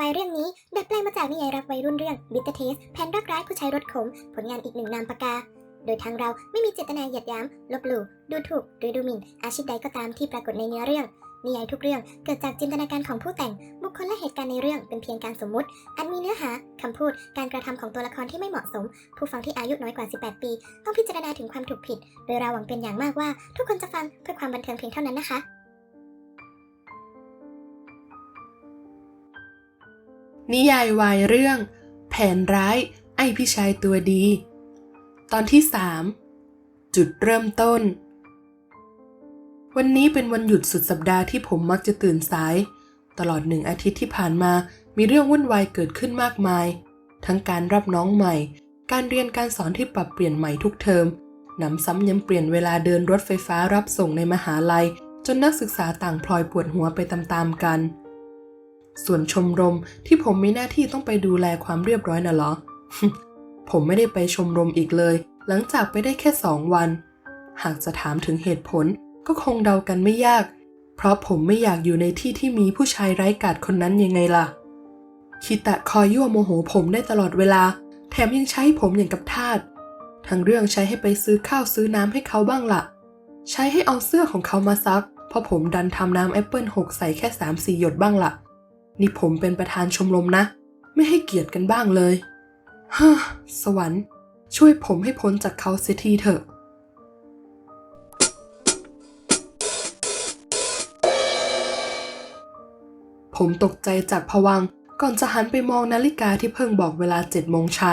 วายเรื่องนี้ดัดแปลงมาจากนิยายรักวัยรุ่นเรื่อง Bitter Taste แผนรักร้ายผู้ใช้รถขม ผลงานอีกหนึ่งนามปากกา โดยทางเราไม่มีเจตนาเหยียดยามลบหลู่ดูถูกหรือดูหมิ่น อาชีพใดก็ตามที่ปรากฏในเนื้อเรื่องนิยายทุกเรื่องเกิดจากจินตนาการของผู้แต่ง บุคคลและเหตุการณ์ในเรื่องเป็นเพียงการสมมุติอาจมีเนื้อหา คำพูด การกระทำของตัวละครที่ไม่เหมาะสม ผู้ฟังที่อายุน้อยกว่า 18 ปี ต้องพิจารณาถึงความถูกผิด โดยเราหวังเป็นอย่างมากว่า ทุกคนจะฟังเพื่อความบันเทิงเพียงเท่านั้นนะคะ นิยายวายเรื่อง แผนร้ายไอพี่ชายตัวดี ตอนที่ 3 จุดเริ่มต้น วันนี้เป็นวันหยุดสุดสัปดาห์ที่ผมมักจะตื่นสาย ตลอดหนึ่งอาทิตย์ที่ผ่านมามีเรื่องวุ่นวายเกิดขึ้นมากมาย ทั้งการรับน้องใหม่ การเรียนการสอนที่ปรับเปลี่ยนใหม่ทุกเทอมหนำซ้ำยังเปลี่ยนเวลาเดินรถไฟฟ้ารับส่งในมหาลัย จนนักศึกษาต่างพลอยปวดหัวไปตามๆกัน ส่วนชมรมที่ผมมีหน้าที่ต้องไปดูแลความเรียบร้อยน่ะเหรอ ผมไม่ได้ไปชมรมอีกเลย หลังจากไปได้แค่สองวัน หากจะถามถึงเหตุผลก็คงเดากันไม่ยาก เพราะผมไม่อยากอยู่ในที่ที่มีผู้ชายไร้กาดคนนั้นยังไงล่ะ คิตะคอยยั่วโมโหผมได้ตลอดเวลา แถมยังใช้ผมอย่างกับทาสทั้งเรื่องใช้ให้ไปซื้อข้าวซื้อน้ำให้เขาบ้างล่ะ ใช้ให้เอาเสื้อของเขามาซัก เพราะผมดันทำน้ำแอปเปิลหกใส่แค่สามสี่หยดบ้างล่ะ นี่ผมเป็นประธานชมรมนะ ไม่ให้เกียรติกันบ้างเลยฮ่าสวรรค์ ช่วยผมให้พ้นจากเขาเสียทีเถอะ ผมตกใจจากผวังก่อนจะหันไปมองนาฬิกาที่เพิ่งบอกเวลาเจ็ดโมงเช้า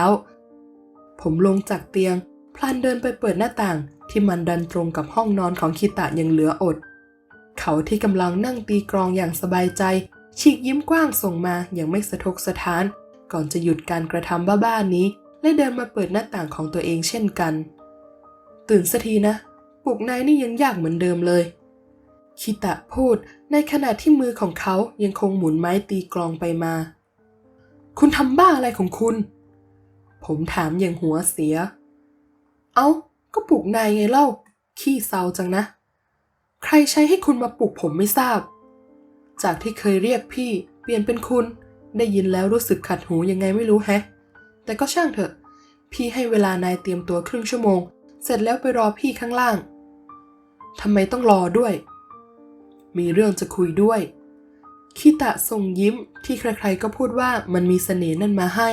ผมลงจากเตียง พลันเดินไปเปิดหน้าต่างที่มันดันตรงกับห้องนอนของคิตะย่างเหลืออด เขาที่กำลังนั่งตีกรองอย่างสบายใจ ฉีกยิ้มกว้างส่งมาอย่างไม่สะทกสะท้าน ก่อนจะหยุดการกระทำบ้าๆนี้ และเดินมาเปิดหน้าต่างของตัวเองเช่นกัน ตื่นสักทีนะ ปลุกนายนี่ยังยากเหมือนเดิมเลย คิตะพูดในขณะที่มือของเขายังคงหมุนไม้ตีกลองไปมา คุณทำบ้าอะไรของคุณ ผมถามอย่างหัวเสีย เอา้า ก็ปลุกนายไงเล่า ขี้เศร้าจังนะ ใครใช้ให้คุณมาปลุกผมไม่ทราบ จากที่เคยเรียกพี่ เปลี่ยนเป็นคุณ ได้ยินแล้วรู้สึกขัดหูยังไงไม่รู้แฮะ แต่ก็ช่างเถอะ พี่ให้เวลานายเตรียมตัวครึ่งชั่วโมง เสร็จแล้วไปรอพี่ข้างล่างทำไมต้องรอด้วย มีเรื่องจะคุยด้วย คิตะส่งยิ้มที่ใครๆก็พูดว่ามันมีเสน่ห์นั่นมาให้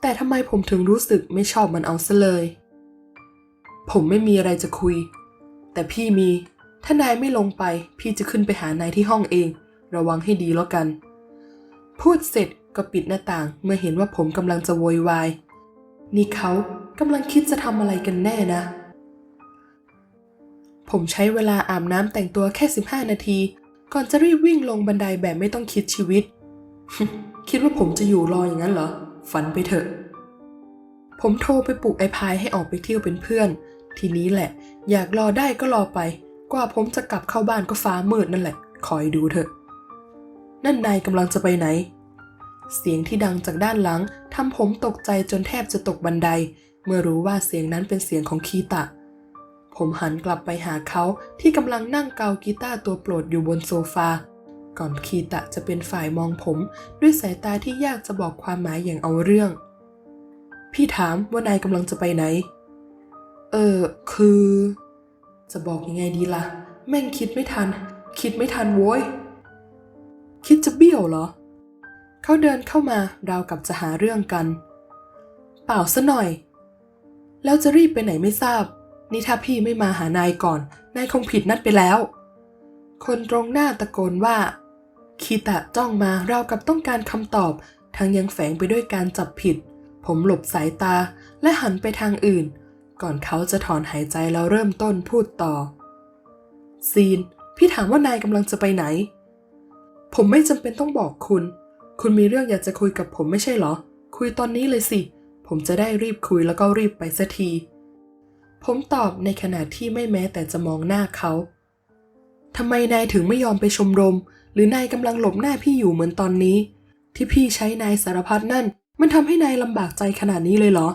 แต่ทำไมผมถึงรู้สึกไม่ชอบมันเอาซะเลย ผมไม่มีอะไรจะคุย แต่พี่มี ถ้านายไม่ลงไป พี่จะขึ้นไปหานายที่ห้องเอง ระวังให้ดีแล้วกัน พูดเสร็จก็ปิดหน้าต่างเมื่อเห็นว่าผมกำลังจะโวยวาย นี่เขากำลังคิดจะทำอะไรกันแน่นะ ผมใช้เวลาอาบน้ำแต่งตัวแค่ 15 นาที ก่อนจะรีบวิ่งลงบันไดแบบไม่ต้องคิดชีวิต คิดว่าผมจะอยู่รออย่างนั้นเหรอ ฝันไปเถอะ ผมโทรไปปลุกไอพายให้ออกไปเที่ยวเป็นเพื่อน ทีนี้แหละ อยากรอได้ก็รอไป กว่าผมจะกลับเข้าบ้านก็ฟ้ามืดนั่นแหละ คอยดูเถอะ นั่นนายกำลังจะไปไหน เสียงที่ดังจากด้านหลังทำผมตกใจจนแทบจะตกบันได เมื่อรู้ว่าเสียงนั้นเป็นเสียงของคีตะ ผมหันกลับไปหาเขาที่กำลังนั่งเกากีตาร์ตัวโปรดอยู่บนโซฟา ก่อนคีตะจะเป็นฝ่ายมองผม ด้วยสายตาที่ยากจะบอกความหมายอย่างเอาเรื่อง พี่ถามว่านายกำลังจะไปไหน เออ คือ จะบอกยังไงดีล่ะ แม่งคิดไม่ทัน คิดไม่ทันโว้ย คิดจะเบี้ยวเหรอ เขาเดินเข้ามาราวกับจะหาเรื่องกัน เปล่าซะหน่อย แล้วจะรีบไปไหนไม่ทราบ นี่ถ้าพี่ไม่มาหานายก่อน นายคงผิดนัดไปแล้ว คนตรงหน้าตะโกนว่า คีตะจ้องมาราวกับต้องการคำตอบ ทั้งยังแฝงไปด้วยการจับผิด ผมหลบสายตาและหันไปทางอื่น ก่อนเขาจะถอนหายใจแล้วเริ่มต้นพูดต่อ ซีน พี่ถามว่านายกำลังจะไปไหน ผมไม่จำเป็นต้องบอกคุณ คุณมีเรื่องอยากจะคุยกับผมไม่ใช่เหรอ คุยตอนนี้เลยสิ ผมจะได้รีบคุยแล้วก็รีบไปสักที ผมตอบในขณะที่ไม่แม้แต่จะมองหน้าเขาทำไมนายถึงไม่ยอมไปชมรม หรือนายกำลังหลบหน้าพี่อยู่เหมือนตอนนี้ ที่พี่ใช้นายสารพัดนั่น มันทำให้นายลำบากใจขนาดนี้เลยเหรอ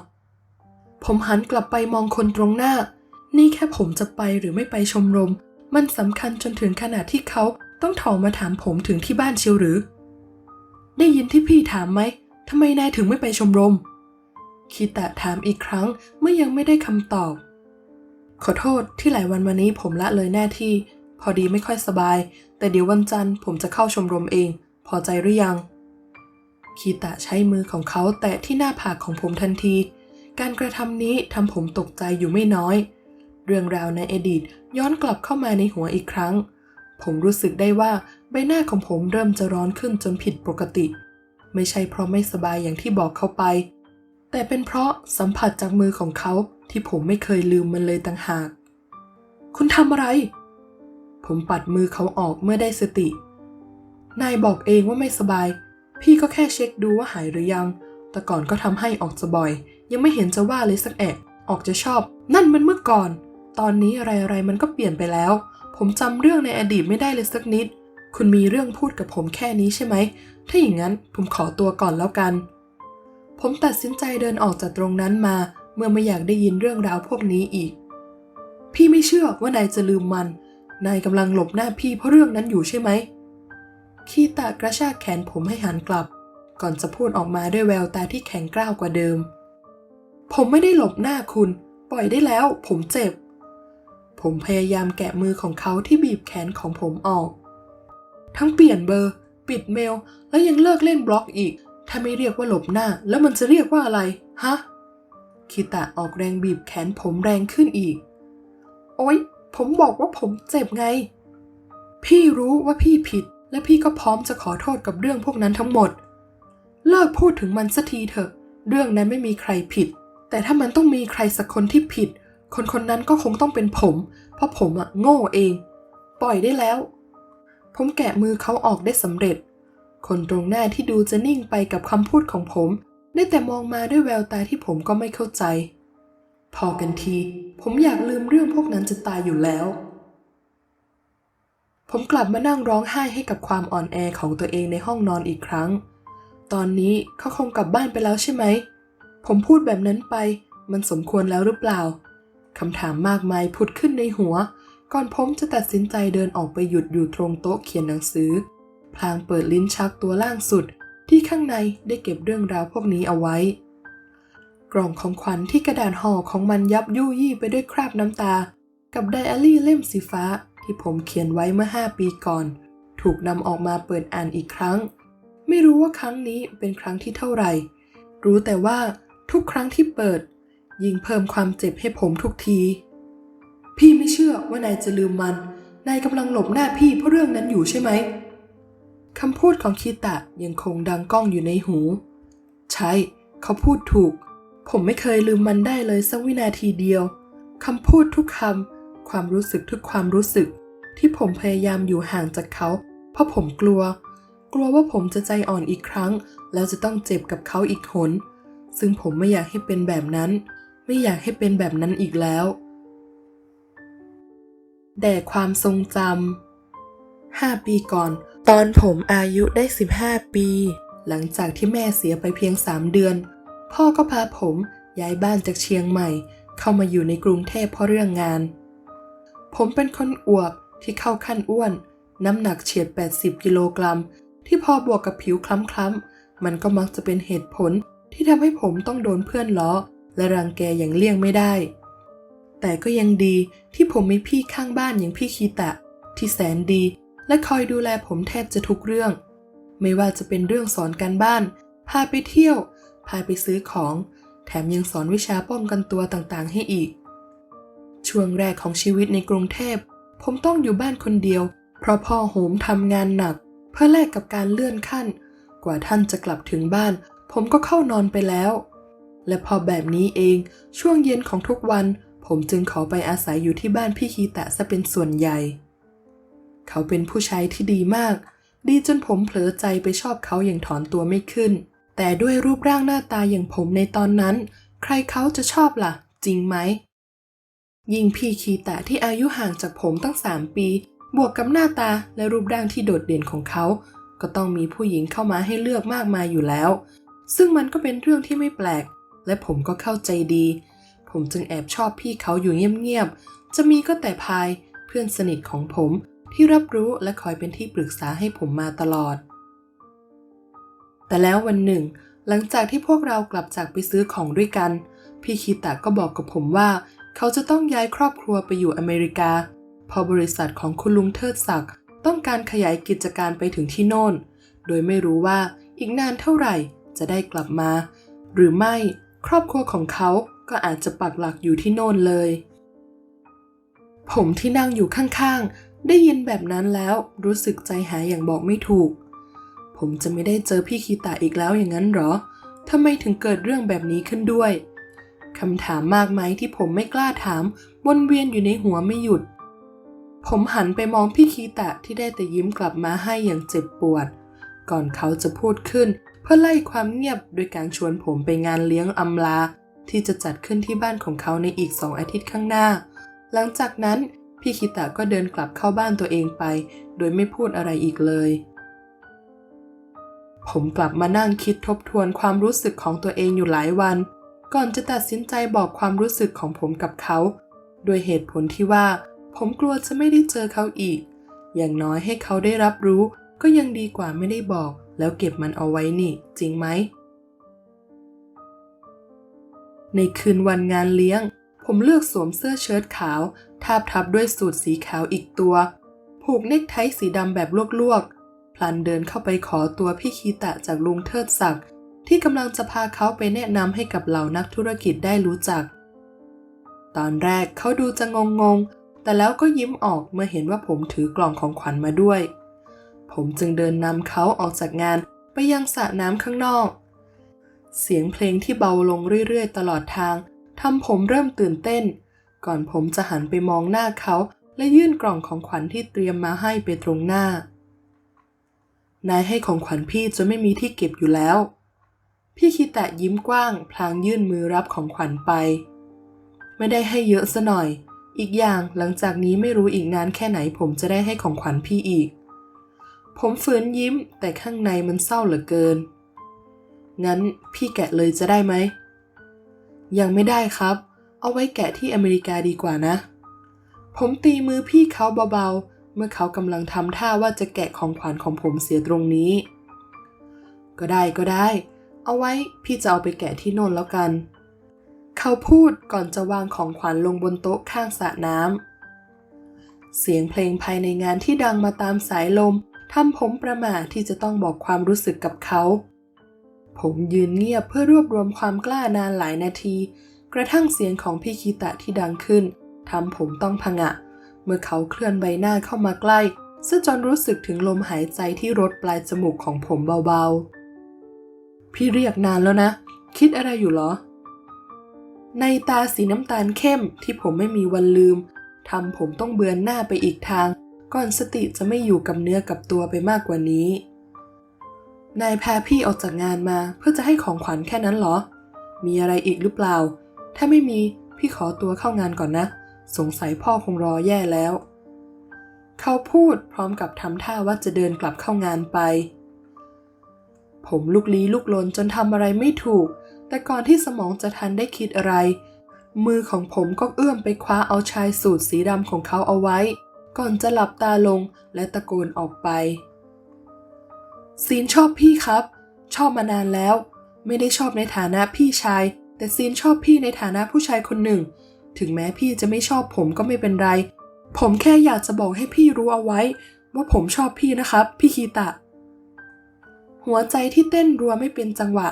ผมหันกลับไปมองคนตรงหน้า นี่แค่ผมจะไปหรือไม่ไปชมรม มันสำคัญจนถึงขนาดที่เขา ต้องถอมาถามผมถึงที่บ้านเชียวหรือ ได้ยินที่พี่ถามไหมทำไมนายถึงไม่ไปชมรมคีตะถามอีกครั้งเมื่อยังไม่ได้คำตอบ ขอโทษที่หลายวันมานี้ผมละเลยหน้าที่ พอดีไม่ค่อยสบาย แต่เดี๋ยววันจันทร์ผมจะเข้าชมรมเอง พอใจหรือยัง คีตะใช้มือของเขาแตะที่หน้าผากของผมทันที การกระทำนี้ทำผมตกใจอยู่ไม่น้อย เรื่องราวในอดีตย้อนกลับเข้ามาในหัวอีกครั้ง ผมรู้สึกได้ว่าใบหน้าของผมเริ่มจะร้อนขึ้นจนผิดปกติ ไม่ใช่เพราะไม่สบายอย่างที่บอกเขาไป แต่เป็นเพราะสัมผัสจากมือของเขาที่ผมไม่เคยลืมมันเลยต่างหาก คุณทำอะไร ผมปัดมือเขาออกเมื่อได้สติ นายบอกเองว่าไม่สบาย พี่ก็แค่เช็คดูว่าหายหรือยัง แต่ก่อนก็ทำให้ออกจะบ่อย ยังไม่เห็นจะว่าเลยสักแอะ ออกจะชอบ นั่นมันเมื่อก่อน ตอนนี้อะไรๆมันก็เปลี่ยนไปแล้ว ผมจำเรื่องในอดีตไม่ได้เลยสักนิด คุณมีเรื่องพูดกับผมแค่นี้ใช่ไหม ถ้าอย่างนั้นผมขอตัวก่อนแล้วกัน ผมตัดสินใจเดินออกจากตรงนั้นมา เมื่อไม่อยากได้ยินเรื่องราวพวกนี้อีก พี่ไม่เชื่อว่านายจะลืมมัน นายกำลังหลบหน้าพี่เพราะเรื่องนั้นอยู่ใช่ไหม คีตะกระชากแขนผมให้หันกลับ ก่อนจะพูดออกมาด้วยแววตาที่แข็งกร้าวกว่าเดิม ผมไม่ได้หลบหน้าคุณ ปล่อยได้แล้ว ผมเจ็บ ผมพยายามแกะมือของเขาที่บีบแขนของผมออก ทั้งเปลี่ยนเบอร์ ปิดเมล แล้วยังเลิกเล่นบล็อกอีก ถ้าไม่เรียกว่าหลบหน้า แล้วมันจะเรียกว่าอะไร ฮะ คิตะออกแรงบีบแขนผมแรงขึ้นอีก โอ๊ย ผมบอกว่าผมเจ็บไง พี่รู้ว่าพี่ผิด และพี่ก็พร้อมจะขอโทษกับเรื่องพวกนั้นทั้งหมด เลิกพูดถึงมันสักทีเถอะ เรื่องนั้นไม่มีใครผิด แต่ถ้ามันต้องมีใครสักคนที่ผิด คนคนนั้นก็คงต้องเป็นผม เพราะผมอะโง่เอง ปล่อยได้แล้ว ผมแกะมือเขาออกได้สำเร็จ คนตรงหน้าที่ดูจะนิ่งไปกับคำพูดของผม ได้แต่มองมาด้วยแววตาที่ผมก็ไม่เข้าใจ พอกันที ผมอยากลืมเรื่องพวกนั้นจะตายอยู่แล้ว ผมกลับมานั่งร้องไห้ให้กับความอ่อนแอของตัวเองในห้องนอนอีกครั้ง ตอนนี้เขาคงกลับบ้านไปแล้วใช่ไหม ผมพูดแบบนั้นไป มันสมควรแล้วหรือเปล่า คำถามมากมายผุดขึ้นในหัว ก่อนผมจะตัดสินใจเดินออกไปหยุดอยู่ตรงโต๊ะเขียนหนังสือ พลางเปิดลิ้นชักตัวล่างสุด ที่ข้างในได้เก็บเรื่องราวพวกนี้เอาไว้ กล่องของขวัญที่กระดาษห่อของมันยับยุ่ยี่ไปด้วยคราบน้ำตา กับไดอารี่เล่มสีฟ้าที่ผมเขียนไว้เมื่อ 5 ปีก่อน ถูกนำออกมาเปิดอ่านอีกครั้ง ไม่รู้ว่าครั้งนี้เป็นครั้งที่เท่าไหร่ รู้แต่ว่าทุกครั้งที่เปิด ยิ่งเพิ่มความเจ็บให้ผมทุกที พี่ไม่เชื่อว่านายจะลืมมัน นายกำลังหลบหน้าพี่เพราะเรื่องนั้นอยู่ใช่ไหมคำพูดของคีตะยังคงดังก้องอยู่ในหู ใช่ เขาพูดถูก ผมไม่เคยลืมมันได้เลยสักวินาทีเดียวคำพูดทุกคำความรู้สึกทุกความรู้สึก ที่ผมพยายามอยู่ห่างจากเขา เพราะผมกลัว กลัวว่าผมจะใจอ่อนอีกครั้ง แล้วจะต้องเจ็บกับเขาอีกหนซึ่งผมไม่อยากให้เป็นแบบนั้น ไม่อยากให้เป็นแบบนั้นอีกแล้ว แด่ความทรงจำ5ปีก่อน ตอนผมอายุได้ 15 ปี หลังจากที่แม่เสียไปเพียง3เดือน พ่อก็พาผมย้ายบ้านจากเชียงใหม่ เข้ามาอยู่ในกรุงเทพเพราะเรื่องงาน ผมเป็นคนอวบที่เข้าขั้นอ้วน น้ำหนักเฉียด 80 กิโลกรัม ที่พอบวกกับผิวคล้ำๆมันก็มักจะเป็นเหตุผลที่ทำให้ผมต้องโดนเพื่อนล้อ และรังแกอย่างเลี่ยงไม่ได้ แต่ก็ยังดีที่ผมมีพี่ข้างบ้านอย่างพี่คีตะ ที่แสนดีและคอยดูแลผมแทบจะทุกเรื่อง ไม่ว่าจะเป็นเรื่องสอนการบ้าน พาไปเที่ยว พาไปซื้อของ แถมยังสอนวิชาป้องกันตัวต่างๆ ให้อีก ช่วงแรกของชีวิตในกรุงเทพ ผมต้องอยู่บ้านคนเดียว เพราะพ่อโหมทำงานหนัก เพื่อแลกกับการเลื่อนขั้น กว่าท่านจะกลับถึงบ้าน ผมก็เข้านอนไปแล้ว และพอแบบนี้เองช่วงเย็นของทุกวัน ผมจึงขอไปอาศัยอยู่ที่บ้านพี่คีตะซะเป็นส่วนใหญ่ เขาเป็นผู้ชายที่ดีมาก ดีจนผมเผลอใจไปชอบเขาอย่างถอนตัวไม่ขึ้น แต่ด้วยรูปร่างหน้าตาอย่างผมในตอนนั้น ใครเขาจะชอบล่ะ จริงไหม ยิ่งพี่คีตะที่อายุห่างจากผมตั้งสามปี บวกกับหน้าตาและรูปร่างที่โดดเด่นของเขา ก็ต้องมีผู้หญิงเข้ามาให้เลือกมากมายอยู่แล้ว ซึ่งมันก็เป็นเรื่องที่ไม่แปลก และผมก็เข้าใจดี ผมจึงแอบชอบพี่เขาอยู่เงียบๆ จะมีก็แต่พายเพื่อนสนิทของผมที่รับรู้และคอยเป็นที่ปรึกษาให้ผมมาตลอด แต่แล้ววันหนึ่ง หลังจากที่พวกเรากลับจากไปซื้อของด้วยกัน พี่คีตะก็บอกกับผมว่า เขาจะต้องย้ายครอบครัวไปอยู่อเมริกา พอบริษัทของคุณลุงเทิดศักดิ์ต้องการขยายกิจการไปถึงที่โน่น โดยไม่รู้ว่าอีกนานเท่าไหร่จะได้กลับมา หรือไม่ ครอบครัวของเขาก็อาจจะปักหลักอยู่ที่โน่นเลย ผมที่นั่งอยู่ข้างๆ ได้ยินแบบนั้นแล้วรู้สึกใจหายอย่างบอกไม่ถูก ผมจะไม่ได้เจอพี่คีตะอีกแล้วอย่างนั้นหรอทำไมถึงเกิดเรื่องแบบนี้ขึ้นด้วยคำถามมากมายที่ผมไม่กล้าถามวนเวียนอยู่ในหัวไม่หยุด ผมหันไปมองพี่คีตะที่ได้แต่ยิ้มกลับมาให้อย่างเจ็บปวด ก่อนเขาจะพูดขึ้น เพื่อไล่ความเงียบโดยการชวนผมไปงานเลี้ยงอำลา ที่จะจัดขึ้นที่บ้านของเขาในอีกสองอาทิตย์ข้างหน้า หลังจากนั้นพี่คิตะก็เดินกลับเข้าบ้านตัวเองไป โดยไม่พูดอะไรอีกเลย ผมกลับมานั่งคิดทบทวนความรู้สึกของตัวเองอยู่หลายวัน ก่อนจะตัดสินใจบอกความรู้สึกของผมกับเขาโดยเหตุผลที่ว่า ผมกลัวจะไม่ได้เจอเขาอีก อย่างน้อยให้เขาได้รับรู้ก็ยังดีกว่าไม่ได้บอก แล้วเก็บมันเอาไว้นี่ จริงไหม ในคืนวันงานเลี้ยง ผมเลือกสวมเสื้อเชิ้ตขาว ทาบทับด้วยสูทสีขาวอีกตัว ผูกเนคไทสีดำแบบลวกๆ พลันเดินเข้าไปขอตัวพี่คีตะจากลุงเทิดศักดิ์ที่กำลังจะพาเขาไปแนะนำให้กับเหล่านักธุรกิจได้รู้จัก ตอนแรกเขาดูจะงงๆแต่แล้วก็ยิ้มออกเมื่อเห็นว่าผมถือกล่องของขวัญมาด้วย ผมจึงเดินนำเขาออกจากงานไปยังสระน้ำข้างนอก เสียงเพลงที่เบาลงเรื่อยๆ ตลอดทางทำผมเริ่มตื่นเต้น ก่อนผมจะหันไปมองหน้าเขาและยื่นกล่องของขวัญที่เตรียมมาให้ไปตรงหน้า นายให้ของขวัญพี่จนไม่มีที่เก็บอยู่แล้ว พี่คิตะยิ้มกว้าง พลางยื่นมือรับของขวัญไป ไม่ได้ให้เยอะซะหน่อย อีกอย่างหลังจากนี้ไม่รู้อีกนานแค่ไหนผมจะได้ให้ของขวัญพี่อีก ผมฝืนยิ้มแต่ข้างในมันเศร้าเหลือเกิน งั้นพี่แกะเลยจะได้ไหม ยังไม่ได้ครับ เอาไว้แกะที่อเมริกาดีกว่านะ ผมตีมือพี่เขาเบาๆ เมื่อเขากำลังทำท่าว่าจะแกะของขวัญของผมเสียตรงนี้ ก็ได้ก็ได้ เอาไว้พี่จะเอาไปแกะที่โน่นแล้วกัน เขาพูดก่อนจะวางของขวัญลงบนโต๊ะข้างสระน้ำเสียงเพลงภายในงานที่ดังมาตามสายลม ทำผมประมาทที่จะต้องบอกความรู้สึกกับเขา ผมยืนเงียบเพื่อรวบรวมความกล้านานหลายนาที กระทั่งเสียงของพี่คีตะที่ดังขึ้นทำผมต้องพงะ เมื่อเขาเคลื่อนใบหน้าเข้ามาใกล้ซึ่งจนรู้สึกถึงลมหายใจที่รดปลายจมูกของผมเบาๆ พี่เรียกนานแล้วนะ คิดอะไรอยู่เหรอ ในตาสีน้ำตาลเข้มที่ผมไม่มีวันลืมทำผมต้องเบือนหน้าไปอีกทาง ก่อนสติจะไม่อยู่กับเนื้อกับตัวไปมากกว่านี้ นายแพาพี่ออกจากงานมาเพื่อจะให้ของขวัญแค่นั้นเหรอ มีอะไรอีกหรือเปล่า ถ้าไม่มีพี่ขอตัวเข้างานก่อนนะ สงสัยพ่อคงรอแย่แล้ว เขาพูดพร้อมกับทำท่าว่าจะเดินกลับเข้างานไป ผมลุกลี้ลุกลนจนทำอะไรไม่ถูก แต่ก่อนที่สมองจะทันได้คิดอะไร มือของผมก็เอื้อมไปคว้าเอาชายสูทสีดำของเขาเอาไว้ ก่อนจะหลับตาลงและตะโกนออกไป ซีนชอบพี่ครับ ชอบมานานแล้ว ไม่ได้ชอบในฐานะพี่ชาย แต่ซีนชอบพี่ในฐานะผู้ชายคนหนึ่ง ถึงแม้พี่จะไม่ชอบผมก็ไม่เป็นไร ผมแค่อยากจะบอกให้พี่รู้เอาไว้ ว่าผมชอบพี่นะครับ พี่คีตะ หัวใจที่เต้นรัวไม่เป็นจังหวะ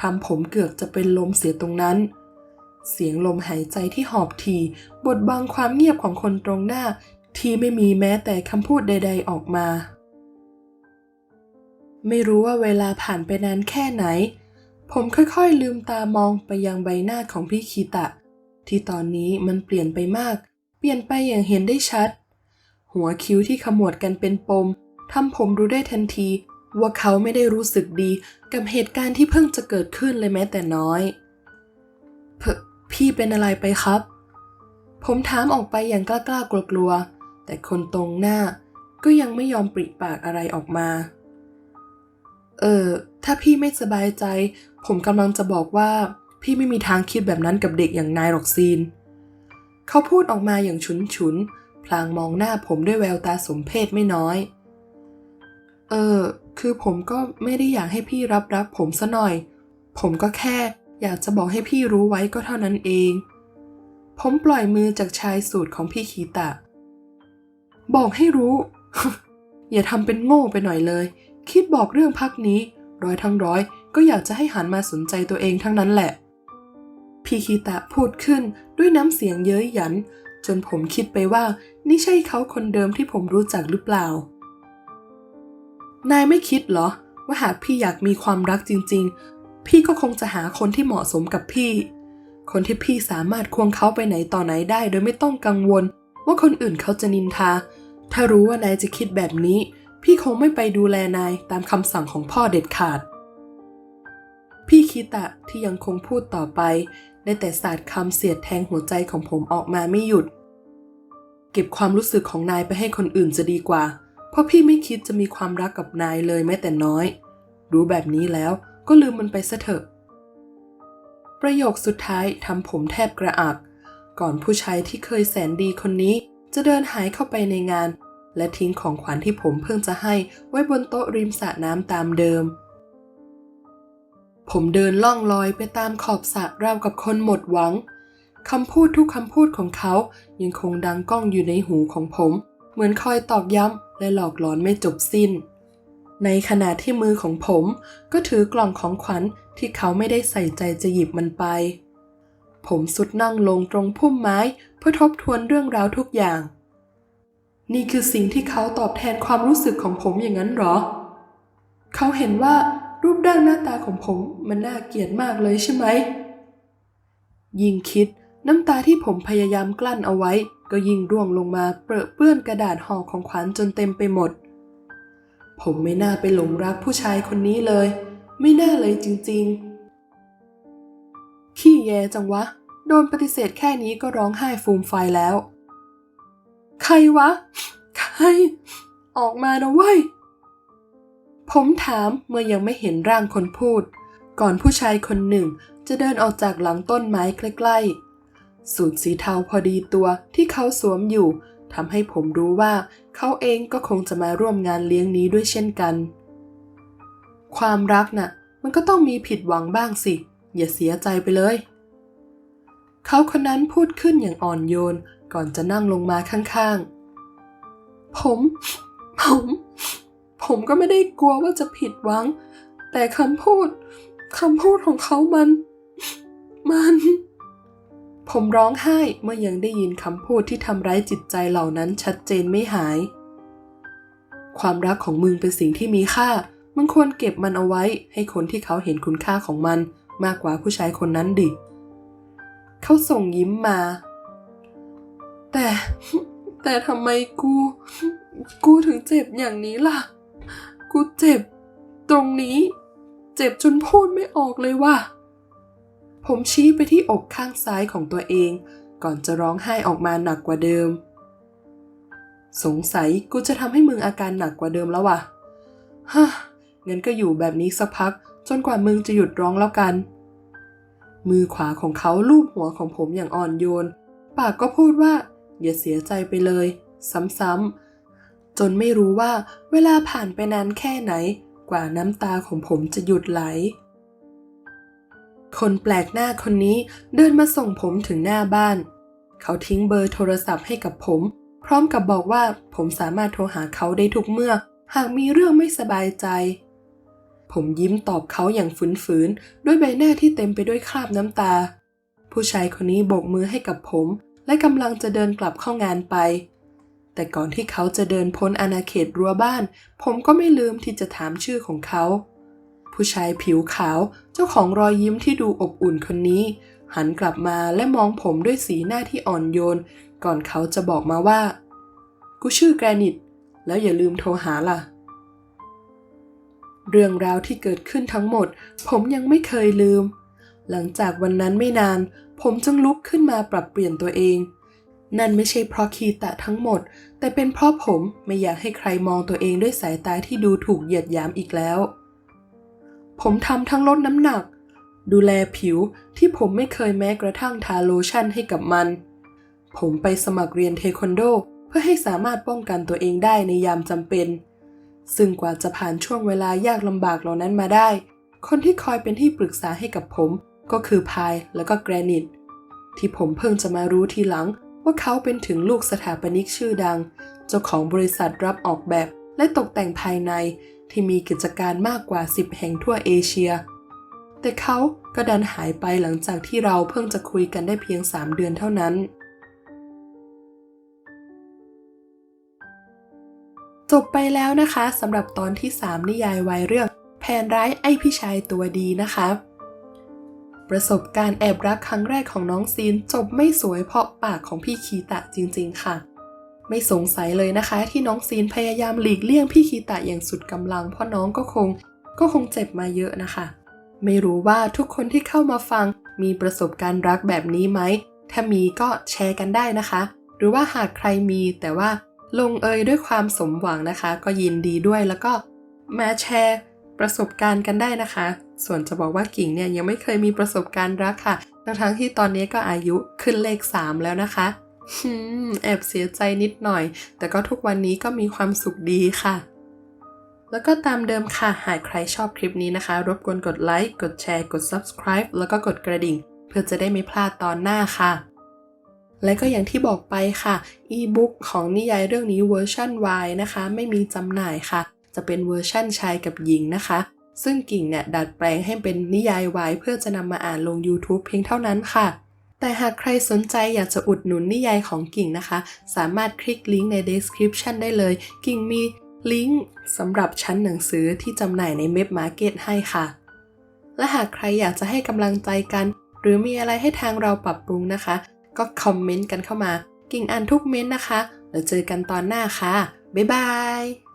ทำผมเกือบจะเป็นลมเสียตรงนั้น เสียงลมหายใจที่หอบทีบดบังความเงียบของคนตรงหน้า ที่ไม่มีแม้แต่คำพูดใด ๆ ออกมา ไม่รู้ว่าเวลาผ่านไปนานแค่ไหน ผมค่อยๆลืมตามองไปยังใบหน้าของพี่คีตะ ที่ตอนนี้มันเปลี่ยนไปมาก เปลี่ยนไปอย่างเห็นได้ชัด หัวคิ้วที่ขมวดกันเป็นปมทำผมรู้ได้ทันทีว่าเขาไม่ได้รู้สึกดีกับเหตุการณ์ที่เพิ่งจะเกิดขึ้นเลยแม้แต่น้อยพพี่เป็นอะไรไปครับ ผมถามออกไปอย่างกล้าๆกลัวๆ แต่คนตรงหน้าก็ยังไม่ยอมปริปากอะไรออกมา เออ ถ้าพี่ไม่สบายใจ ผมกำลังจะบอกว่า พี่ไม่มีทางคิดแบบนั้นกับเด็กอย่างนายหรอกซีน เขาพูดออกมาอย่างฉุนฉุน พลางมองหน้าผมด้วยแววตาสมเพศไม่น้อย เออ คือผมก็ไม่ได้อยากให้พี่รับรักผมซะหน่อย ผมก็แค่อยากจะบอกให้พี่รู้ไว้ก็เท่านั้นเอง ผมปล่อยมือจากชายสูตรของพี่คีตะ บอกให้รู้ อย่าทำเป็นโง่ไปหน่อยเลย คิดบอกเรื่องพักนี้ ร้อยทั้งร้อยก็อยากจะให้หันมาสนใจตัวเองทั้งนั้นแหละ พี่คีตะพูดขึ้นด้วยน้ำเสียงเย้ยหยัน จนผมคิดไปว่า นี่ใช่เขาคนเดิมที่ผมรู้จักหรือเปล่า นายไม่คิดเหรอ ว่าหากพี่อยากมีความรักจริง ๆ พี่ก็คงจะหาคนที่เหมาะสมกับพี่ คนที่พี่สามารถควงเขาไปไหนต่อไหนได้ โดยไม่ต้องกังวล ว่าคนอื่นเขาจะนินทา ถ้ารู้ว่านายจะคิดแบบนี้ พี่คงไม่ไปดูแลนายตามคำสั่งของพ่อเด็ดขาด พี่คิตะที่ยังคงพูดต่อไป ได้แต่สาดคำเสียดแทงหัวใจของผมออกมาไม่หยุด เก็บความรู้สึกของนายไปให้คนอื่นจะดีกว่า เพราะพี่ไม่คิดจะมีความรักกับนายเลยแม้แต่น้อย รู้แบบนี้แล้วก็ลืมมันไปซะเถอะ ประโยคสุดท้ายทำผมแทบกระอัก ก่อนผู้ชายที่เคยแสนดีคนนี้ จะเดินหายเข้าไปในงาน และทิ้งของขวัญที่ผมเพิ่งจะให้ไว้บนโต๊ะริมสระน้ำตามเดิม ผมเดินล่องลอยไปตามขอบสระราวกับคนหมดหวังคำพูดทุกคำพูดของเขายังคงดังก้องอยู่ในหูของผม เหมือนคอยตอกย้ำและหลอกหลอนไม่จบสิ้น ในขณะที่มือของผมก็ถือกล่องของขวัญที่เขาไม่ได้ใส่ใจจะหยิบมันไป ผมสุดนั่งลงตรงพุ่มไม้เพื่อทบทวนเรื่องราวทุกอย่าง นี่คือสิ่งที่เขาตอบแทนความรู้สึกของผมอย่างนั้นหรอ เขาเห็นว่ารูปร่างหน้าตาของผมมันน่าเกลียดมากเลยใช่ไหม ยิ่งคิดน้ำตาที่ผมพยายามกลั้นเอาไว้ ก็ยิ่งร่วงลงมาเปรอะเปื้อนกระดาษห่อของขวัญจนเต็มไปหมด ผมไม่น่าไปหลงรักผู้ชายคนนี้เลย ไม่น่าเลยจริงๆ ขี้แยจังวะ โดนปฏิเสธแค่นี้ก็ร้องไห้ฟูมไฟแล้ว ใครวะ ใคร ออกมานะเว้ย ผมถามเมื่อยังไม่เห็นร่างคนพูด ก่อนผู้ชายคนหนึ่งจะเดินออกจากหลังต้นไม้ใกล้ๆ สูทสีเทาพอดีตัวที่เขาสวมอยู่ทำให้ผมรู้ว่าเขาเองก็คงจะมาร่วมงานเลี้ยงนี้ด้วยเช่นกัน ความรักน่ะ มันก็ต้องมีผิดหวังบ้างสิ อย่าเสียใจไปเลย เขาคนนั้นพูดขึ้นอย่างอ่อนโยนก่อนจะนั่งลงมาข้างๆ ผม ผม ผมก็ไม่ได้กลัวว่าจะผิดหวัง แต่คำพูดคำพูดของเขามัน มัน ผมร้องไห้เมื่อยังได้ยินคำพูดที่ทำร้ายจิตใจเหล่านั้นชัดเจนไม่หาย ความรักของมึงเป็นสิ่งที่มีค่า มึงควรเก็บมันเอาไว้ให้คนที่เขาเห็นคุณค่าของมัน มากกว่าผู้ชายคนนั้นดิ เขาส่งยิ้มมา แต่ แต่ทำไมกู กูถึงเจ็บอย่างนี้ล่ะ กูเจ็บ ตรงนี้ เจ็บจนพูดไม่ออกเลยว่ะ ผมชี้ไปที่อกข้างซ้ายของตัวเอง ก่อนจะร้องไห้ออกมาหนักกว่าเดิม สงสัยกูจะทำให้มึงอาการหนักกว่าเดิมแล้วว่ะฮะงั้นก็อยู่แบบนี้สักพัก จนกว่ามึงจะหยุดร้องแล้วกัน มือขวาของเขาลูบหัวของผมอย่างอ่อนโยน ปากก็พูดว่า อย่าเสียใจไปเลย ซ้ำๆ จนไม่รู้ว่าเวลาผ่านไปนานแค่ไหน กว่าน้ำตาของผมจะหยุดไหล คนแปลกหน้าคนนี้เดินมาส่งผมถึงหน้าบ้าน เขาทิ้งเบอร์โทรศัพท์ให้กับผม พร้อมกับบอกว่าผมสามารถโทรหาเขาได้ทุกเมื่อ หากมีเรื่องไม่สบายใจ ผมยิ้มตอบเขาอย่างฝืนๆ ด้วยใบหน้าที่เต็มไปด้วยคราบน้ำตา ผู้ชายคนนี้โบกมือให้กับผม และกำลังจะเดินกลับเข้างานไป แต่ก่อนที่เขาจะเดินพ้นอาณาเขตรั้วบ้าน ผมก็ไม่ลืมที่จะถามชื่อของเขา ผู้ชายผิวขาวเจ้าของรอยยิ้มที่ดูอบอุ่นคนนี้ หันกลับมาและมองผมด้วยสีหน้าที่อ่อนโยน ก่อนเขาจะบอกมาว่า กูชื่อแกรนิต แล้วอย่าลืมโทรหาล่ะ เรื่องราวที่เกิดขึ้นทั้งหมด ผมยังไม่เคยลืม หลังจากวันนั้นไม่นาน ผมจึงลุกขึ้นมาปรับเปลี่ยนตัวเอง นั่นไม่ใช่เพราะคีตะทั้งหมด แต่เป็นเพราะผมไม่อยากให้ใครมองตัวเองด้วยสายตาที่ดูถูกเหยียดหยามอีกแล้ว ผมทำทั้งลดน้ำหนัก ดูแลผิวที่ผมไม่เคยแม้กระทั่งทาโลชั่นให้กับมัน ผมไปสมัครเรียนเทควันโดเพื่อให้สามารถป้องกันตัวเองได้ในยามจำเป็น ซึ่งกว่าจะผ่านช่วงเวลายากลำบากเหล่านั้นมาได้ คนที่คอยเป็นที่ปรึกษาให้กับผมก็คือพายแล้วก็แกรนิตที่ผมเพิ่งจะมารู้ทีหลังว่าเขาเป็นถึงลูกสถาปนิกชื่อดัง เจ้าของบริษัทรับออกแบบและตกแต่งภายในที่มีกิจการมากกว่า 10 แห่งทั่วเอเชีย แต่เขาก็ดันหายไปหลังจากที่เราเพิ่งจะคุยกันได้เพียง 3 เดือนเท่านั้น จบไปแล้วนะคะสำหรับตอนที่ 3 นิยายวายเรื่อง แผนร้ายไอ้พี่ชายตัวดีนะคะ ประสบการณ์แอบรักครั้งแรกของน้องซีนจบไม่สวยเพราะปากของพี่คีตะจริงๆ ค่ะ ไม่สงสัยเลยนะคะ ที่น้องซีนพยายามหลีกเลี่ยงพี่คีตะอย่างสุดกำลัง เพราะน้องก็คงก็คงเจ็บมาเยอะนะคะ ไม่รู้ว่าทุกคนที่เข้ามาฟังมีประสบการณ์รักแบบนี้ไหม ถ้ามีก็แชร์กันได้นะคะ หรือว่าหากใครมีแต่ว่า ลงเอยด้วยความสมหวังนะคะ ก็ยินดีด้วยแล้วก็มาแชร์ประสบการณ์กันได้นะคะ ส่วนจะบอกว่ากิ่งเนี่ยยังไม่เคยมีประสบการณ์รักค่ะทั้งที่ตอนนี้ก็อายุขึ้นเลข 3 แล้วนะคะแอบเสียใจนิดหน่อย แต่ก็ทุกวันนี้ก็มีความสุขดีค่ะ แล้วก็ตามเดิมค่ะ หากใครชอบคลิปนี้นะคะ รบกวนกดไลค์ กดแชร์ กด subscribe แล้วก็กดกระดิ่ง เพื่อจะได้ไม่พลาดตอนหน้าค่ะ และก็อย่างที่บอกไปค่ะ e-book ของนิยายเรื่องนี้เวอร์ชัน Y นะคะ ไม่มีจำหน่ายค่ะ จะเป็นเวอร์ชั่นชายกับหญิงนะคะ ซึ่งกิ่งเนี่ยดัดแปลงให้เป็นนิยายวายเพื่อจะนำมาอ่านลง YouTube เพียงเท่านั้นค่ะ แต่หากใครสนใจอยากจะอุดหนุนนิยายของกิ่งนะคะ สามารถคลิกลิงก์ใน description ได้เลย กิ่งมีลิงก์สำหรับชั้นหนังสือที่จำหน่ายในเม p มาร์เก็ตให้ค่ะ และหากใครอยากจะให้กำลังใจกัน หรือมีอะไรให้ทางเราปรับปรุงนะคะ ก็คอมเมนต์กันเข้ามา กิ่งอ่านทุกเม้นต์นะคะ แล้วเจอกันตอนหน้าค่ะ บ๊ายบาย